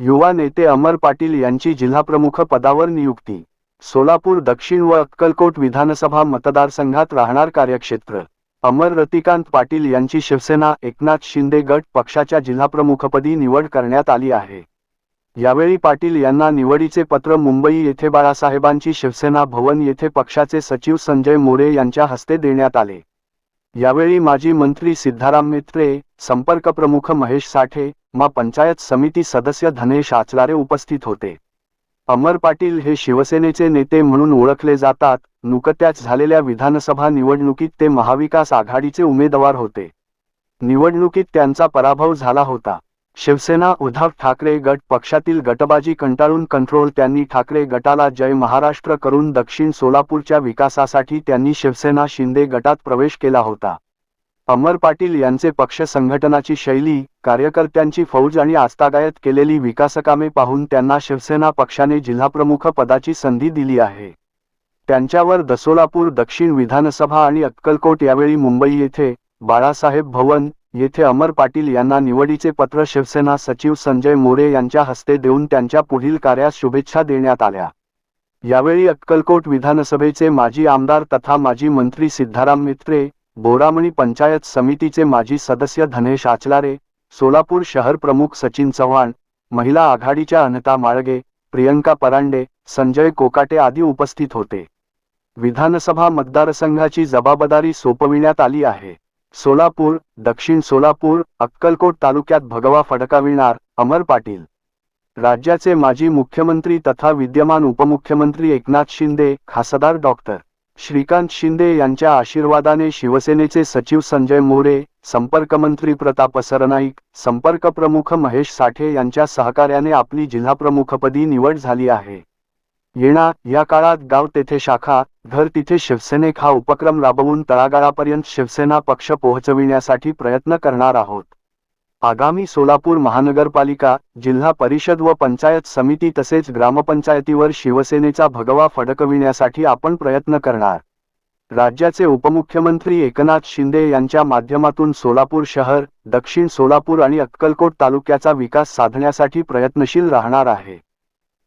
युवा नेते अमर पाटील यांची जिल्हाप्रमुख पदावर नियुक्ती. सोलापूर दक्षिण व अक्कलकोट विधानसभा मतदारसंघात राहणार कार्यक्षेत्र. अमर रतिकांत पाटील यांची शिवसेना एकनाथ शिंदे गट पक्षाच्या जिल्हाप्रमुखपदी निवड करण्यात आली आहे. यावेळी पाटील यांना निवडीचे पत्र मुंबई येथे बाळासाहेबांची शिवसेना भवन येथे पक्षाचे सचिव संजय मोरे यांच्या हस्ते देण्यात आले. यावेळी माजी मंत्री सिद्धाराम मित्रे संपर्क प्रमुख महेश साठे मा पंचायत समिती सदस्य धनेश आचलारे उपस्थित होते. अमर पाटील हे शिवसेनेचे नेते म्हणून ओळखले जातात. नुकत्याच झालेल्या विधानसभा निवडणुकीत ते महाविकास आघाडीचे उमेदवार होते. निवडणुकीत त्यांचा पराभव झाला होता. शिवसेना उद्धव ठाकरे गट पक्षातील गटबाजी कंटाळून कंट्रोल त्यांनी ठाकरे गटाला जय महाराष्ट्र करून दक्षिण सोलापूरच्या विकासासाठी त्यांनी शिवसेना शिंदे गटात प्रवेश केला होता. अमर पाटील यांचे पक्ष संघटनाची शैली कार्यकर्त्यांची फौज आणि आस्थागायत केलेली विकासकामे पाहून त्यांना शिवसेना पक्षाने जिल्हाप्रमुख पदाची संधी दिली आहे. त्यांच्यावर दसोलापूर दक्षिण विधानसभा आणि अक्कलकोट यावेळी मुंबई येथे बाळासाहेब भवन येथे अमर पाटील यांना निवडीचे पत्र शिवसेना सचिव संजय मोरे यांच्या हस्ते देऊन त्यांच्या पुढील कार्यास शुभेच्छा देण्यात आल्या. यावेळी अक्कलकोट विधानसभेचे माजी आमदार तथा माजी मंत्री सिद्धाराम मित्रे बोरामणी पंचायत समितीचे माजी सदस्य धनेश आचलारे सोलापूर शहर प्रमुख सचिन चव्हाण महिला आघाडीच्या अनता माळगे प्रियंका परांडे संजय कोकाटे आदी उपस्थित होते. विधानसभा मतदारसंघाची जबाबदारी सोपविण्यात आली आहे. सोलापूर दक्षिण सोलापूर अक्कलकोट तालुक्यात भगवा फडकाविणार अमर पाटील. राज्याचे माजी मुख्यमंत्री तथा विद्यमान उपमुख्यमंत्री एकनाथ शिंदे खासदार डॉक्टर. श्रीकांत शिंदे यांच्या आशीर्वादाने शिवसेनेचे सचिव संजय मोरे संपर्कमंत्री प्रताप सरनाईक संपर्क प्रमुख महेश साठे यांच्या सहकार्याने आपली जिल्हाप्रमुखपदी निवड झाली आहे. येणा या काळात गाव तेथे शाखा घर तिथे शिवसेनेक हा उपक्रम राबवून तळागाळापर्यंत शिवसेना पक्ष पोहोचविण्यासाठी प्रयत्न करणार आहोत. आगामी सोलापूर महानगरपालिका जिल्हा परिषद व पंचायत समिती तसेच ग्रामपंचायतीवर शिवसेनेचा भगवा फडकविण्यासाठी आपण प्रयत्न करणार. राज्याचे उपमुख्यमंत्री एकनाथ शिंदे यांच्या माध्यमातून सोलापूर शहर दक्षिण सोलापूर आणि अक्कलकोट तालुक्याचा विकास साधण्यासाठी प्रयत्नशील राहणार आहे.